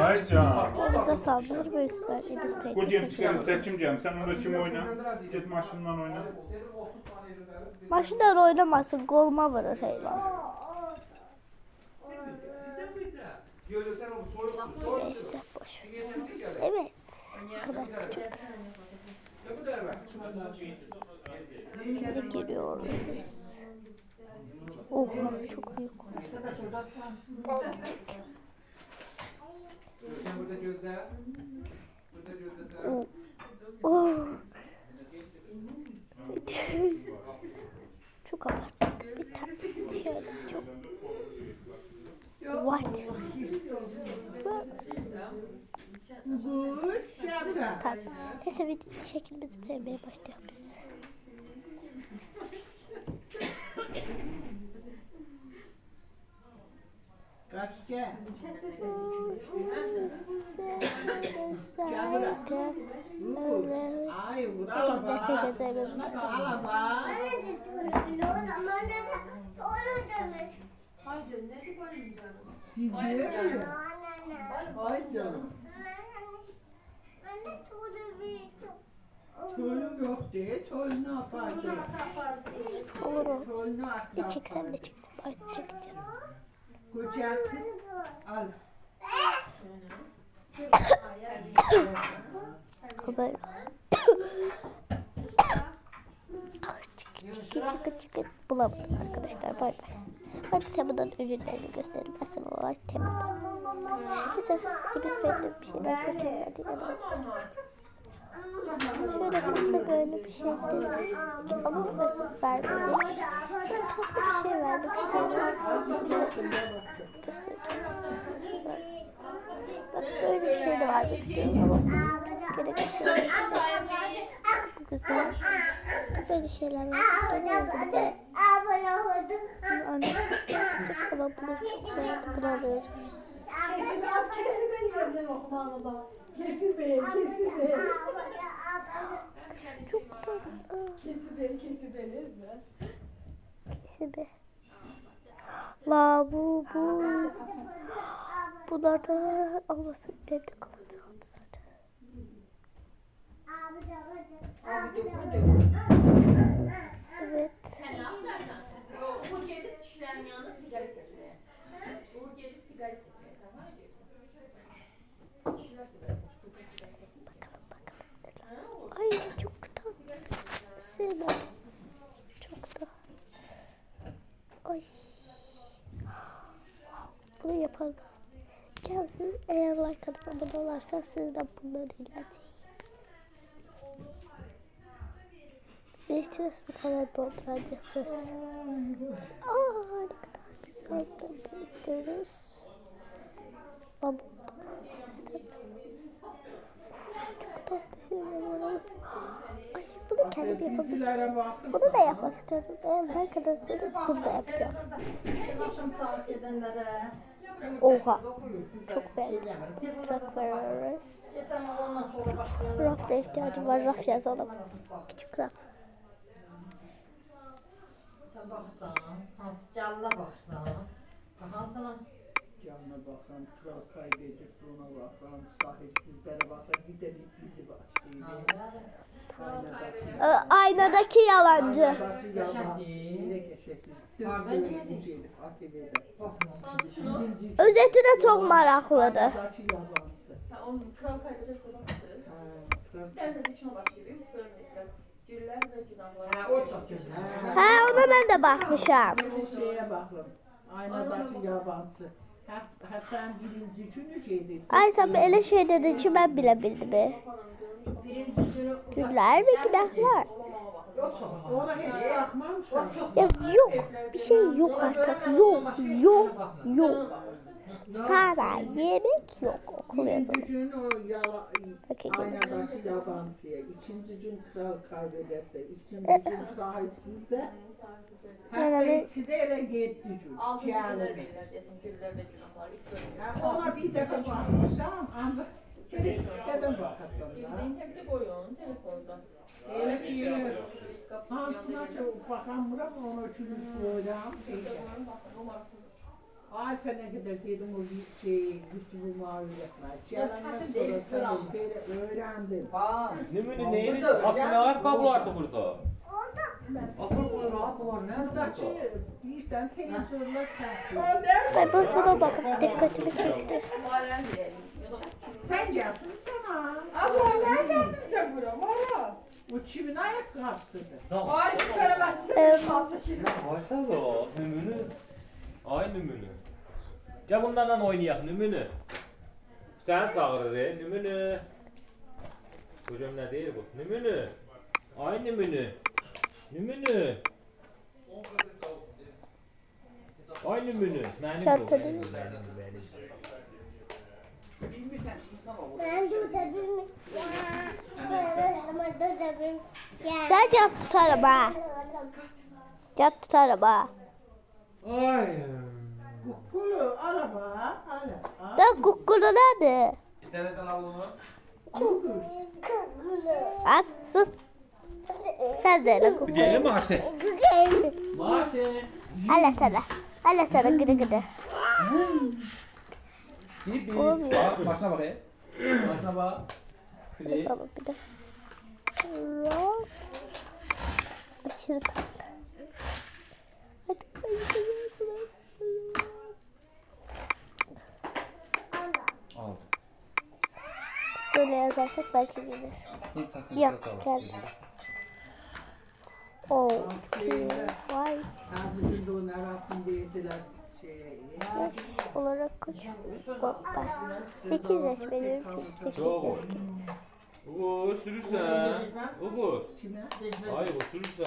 Hayır canım. Bize saldırır ve üstler biz pek Bu diye teşekkür çıkarım ederim. seçimciyim. Sen orada kim oyna? Git maşından oyna. Maçlar oynamazsın golma vurur hayvan. Neyse boş. Evet. Bu kadar küçük. Şimdi giriyoruz. Oha çok büyük. Ben küçük. Oh. Oh. çok abarttık. Bir tanesi şöyle çok. What? Tamam. Neyse bir şeklimizi sevmeye başlıyoruz biz. Kaçça? Ay vuralım. Ay canım. Tölü yok diye tölünü atardı. Bir attı. çeksem de çektim. Ay çekeceğim. Kocası al. Olsun. Çıkı çıkı bulamadım arkadaşlar. Bay bay. Hadi Tema'dan ürünlerini göstereyim. Asıl olarak Tema'dan. Neyse biz beğendim bir şeyler çekimler diye Şöyle tatlı böyle bir şey dedim. Ama vermedi. Tatlı bir şey. Göstereceğiz. Bak böyle bir şey de vermek istiyorum ama gerek güzel. Böyle şeyler istiyorum. Bir de annesi yapacak ama bunu çok beğendim. Bunu alıyoruz. Kesin az kesin benim. Çok tatlı. Kesin benim, kesin benim. Be. La bu bu. Bunlar da olmasın evde kalacağını zaten. Evet. Bakalım bakalım. Ay çok tatlı. Sevmem. Çok da. Ay. Bunu yapalım. Gelsin eğer like atıp abone olarsa sizden bunları ilerleyeceğiz. Bir içine su falan dolduracağız söz. Aa ne kadar güzel tatlı istiyoruz. Ama işte çok tatlı şeyler var. Kendim yapabilirim. Bunu da yapmak istiyorum. Eğer arkadaşsanız bunu da yapacağım. Oha. çok Çok beğendim. Ondan sonra başlayan Rafta ihtiyacım var. Raf yazalım. Küçük raf. sen baksan, hansı canına baksan, hansına Canına bakan, kral kaybediyor sonra bakan, sahipsizlere bakan, bir de bir dizi var. Ee, aynadaki yalancı. Özeti de çok meraklıdır. Ha ona şeye bakın. Aynadaki yabancı. Hat- Hatta birinci, üçüncü şeydi. Ay sen öyle şey dedin ki ben bile bildim. Güller ve günahlar. Ya yok. Bir şey yok artık. Yok. Yok. Yok. Sana yemek yok. Okul yala, Bakın aynadaki yabancıya, ikinci gün kral kaybederse, üçüncü gün sahipsiz de, hatta Yani- içi de ele gitti gün. Altı Yani. güller verirler diyesin. Güller ve günahlar. Ona bir defa bakmışam, ancak telesikten bakasın da. Bildiğin tek tek oyun telefonda. Elə ki, hansına ki, baxamıram, ona üçün qoyuram. Telefonun bakın numarası Ay fena kadar dedim o bir şey, gitti bu mavi yapma. Yalandan zaten sonra tabii öğrendim. Nümünü neyiniz? Burada Aslında hocam. ayakkabı vardı burada. Ayakkabı rahat var. Nerede Buradaki burada? bir sen televizyonda sen. Ben bu buna bakıp dikkatimi çekti. Sen yapmışsana. Abla nerede yaptın sen bunu? Valla. O çimin ayakkabısıdır. Ay bir arabasında Ee, bir tatlı şey. Varsana da o nümünü. Ay nümünü. Gel bunlarla oynayak nümünü. Sen çağırır e nümünü. Hocam ne değil bu? Nümünü. Ay nümünü. Nümünü. Ay nümünü. Benim bu. Benim bu. Benim bu. Sen yap tutarım ha. Yap tutarım ha. Ay. Kukulu araba. Araba. Ben kukkulu nerede? Nereden al onu? Az sus. Sen de öyle kukkulu. Gelin mi Ayşe? Ayşe. Hala sana. Hala sana gıdı gıdı. Bir bir. Olmuyor. Bak başına bak bak. Şöyle. Sana bir de. Aşırı tatlı. Hadi. Al. Böyle yazarsak belki gelir. Yok gelmedi. Oh, iyi. Vay. Ha bizim de onun arasını verdiler. Şey, ya. Olarak. Hoppa. 8 yaş benim çünkü 8 Çok. yaş. Uğur sürürsen. Uğur. Hayır o sürürsen.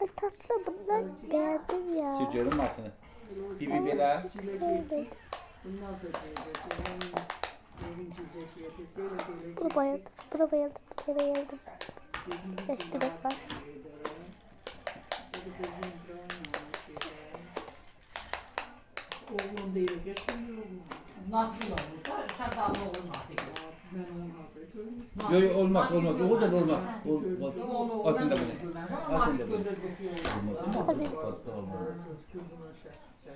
Ay tatlı bunlar beğendim ya. Sürüyorum ben seni. Bir bir bela. Çok sevmedim. Şey. Bunu bayıldım. Bunu bayıldım. Bunu bayıldım. Saç direk var. Oğlum değil, geçmiyor mu? Nakil oldu. Serdar oğlum nakil. Ben olmadı. Görmüş. Yok yok olmaz olmaz. O da olmaz. Olmaz. Onu ben Al ama sen nakil de bunu. götürdük. Olmaz. Olmaz. Olmaz. Şey.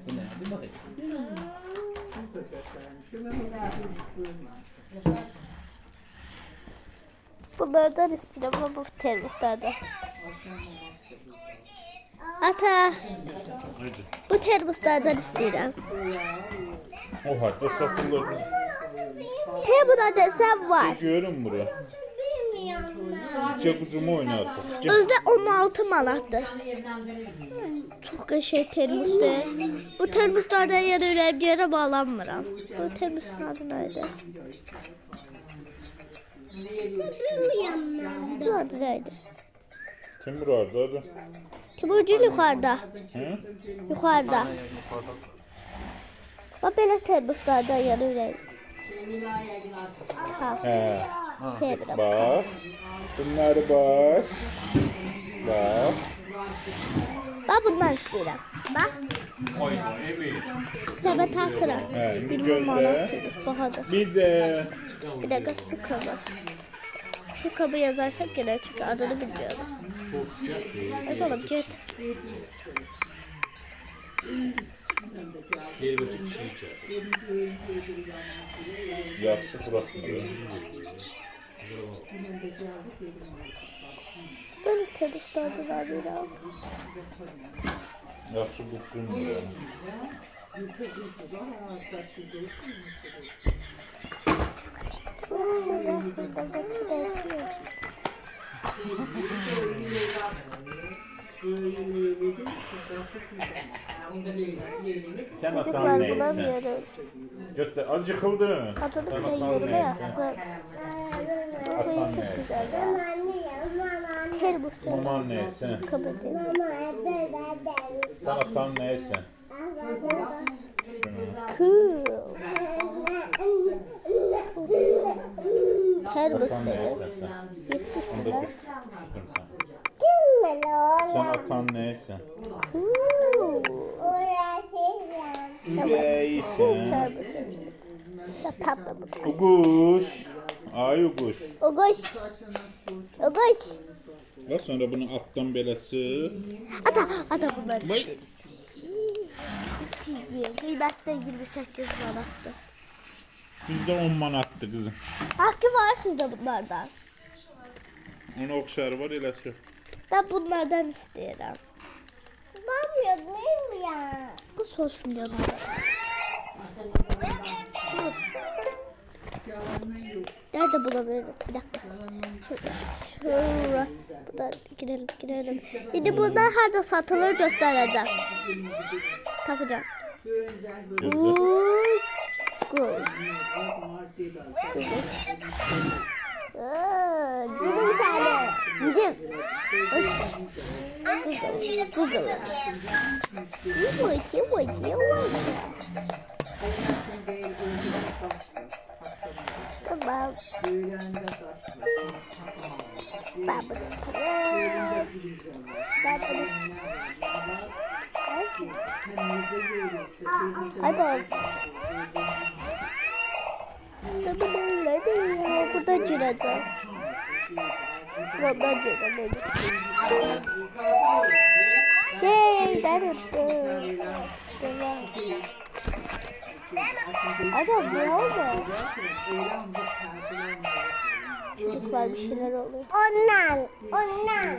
Sen ne? Hadi bakayım. Biz de göstermiş. Şöyle bir daha bir görmüş. Bunlardan istiyorum ama bu termoslardan. Akşam olmazsa Ata Haydi. bu termoslardan istiyorum. O halde satılır. Te buna desem var. Görün buraya. Cakucumu oynardık. Özde 16 manattı. Yani evlendirir. Çok şey termosta. Bu termoslardan yana yüreğim yere bağlanmıram. Bu termosun adı neydi? Bu adı neydi? Timur vardı hadi. Timurcu yukarıda. Hı? Yukarıda. Bak böyle termoslardan yana yüreğim. He. Sevmiyorum. Bak. Bunlar baş. Bak. Ben bundan istiyorum. Bak. Sebet hatıra. He. Bir. Bahadır. Bir de Bir dakika su kabı. Su kabı yazarsak gelir çünkü adını bilmiyorum. Ay baba git. Bir yapsı bırakmıyor. Böyle terliklerden alıyorum. Yapsı buksun diyor. Şurasında bakıyorsun. Sen atan Çocuklar neyse. bulamıyorum. Göster. Az yıkıldı. Sen bile atan yerine neyse. Bu Atan çok güzel. Termos termos. Maman neyse. Kabı değil. Sen atan neyse. Cool. Termos Atan dedi. neyse sen. 70 Onu lira. da düştün sen. Sen atan neyse. Termos. Ya tatlı bu. Uguş. Ay uguş. Ogoş. Ogoş. Bak sonra bunu alttan böyle sık. Ata, ata bunlar. Vay. Çok iyi. Kıymetli 28 manattı. Bizde 10 manattı kızım. Hakkı var sizde bunlardan. Onu okşarı var eləsi yok. Ben bunlardan isterim. Ben yapmayayım ya. Bu olsun yanında. Dur. Yalanın yok. Nerede bulabilirim? Bir dakika. Şurada. Buradan girelim girelim. Şimdi bunlar nerede satılır göstereceğim. Maddi de Aa, Dedim sana. Google. Google. Öldürme taş var. Tamam. Ben bunu var. Ben bunu? Ay ben. İşte bu böyle değil ya. Buradan gireceğim. Ben. Devam. Adam ne oldu? Çocuklar bir şeyler oluyor. Ondan. Ondan.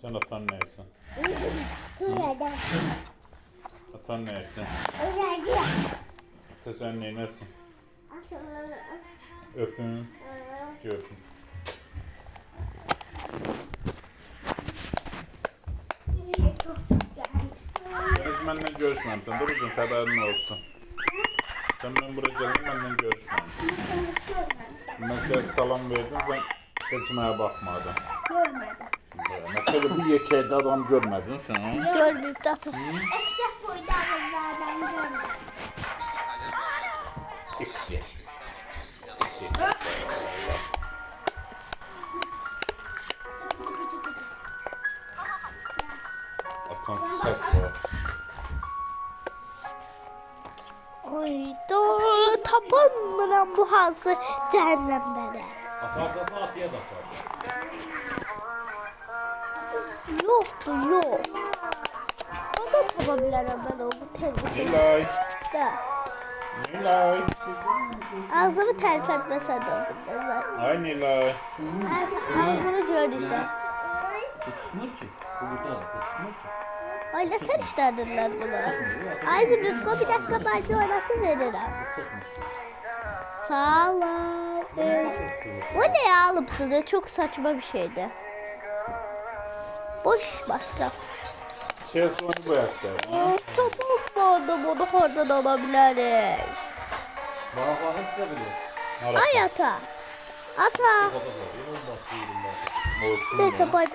Sen atan neysin? Ver. Atan neysin? Ata sen neynesin? Öpün. Görüşün. Benimle görüşmemişsin. Dur uzun haberin olsun. Sen ben buraya geldim benimle görüşmemişsin. Size salam verdim sen geçmeye bakmadın. Görmedim. Mesela bu yeçeyde adam görmedin sen. ha? Görmeyip de atın. Eşref koydu ağızlardan görmedim. İşye. Atan sert var. Ay doğru tapan mı lan bu hazır cehennemlere? Atarsan atıya da atar. Yoktu yok. O da tapabilirim ben o bu terbiyede. Nilay. Nilay. Ağzımı terk etmese de olur. Ay Nilay. ağzımı gör işte. Tutmuyor ki. Bu burada tutmuyor ki. Ay ne sen istedinler bunu? Ay Zümrütko bir dakika ben de oynatı veririm. Sağ olun. Bu ne ya alıp size? Çok saçma bir şeydi. Boş masraf. Chelsea onu bıraktı. Çok vardı bunu oradan alabiliriz. Bana bakın size bilir. Ay ata. Ata. Olsun. Neyse bay bay.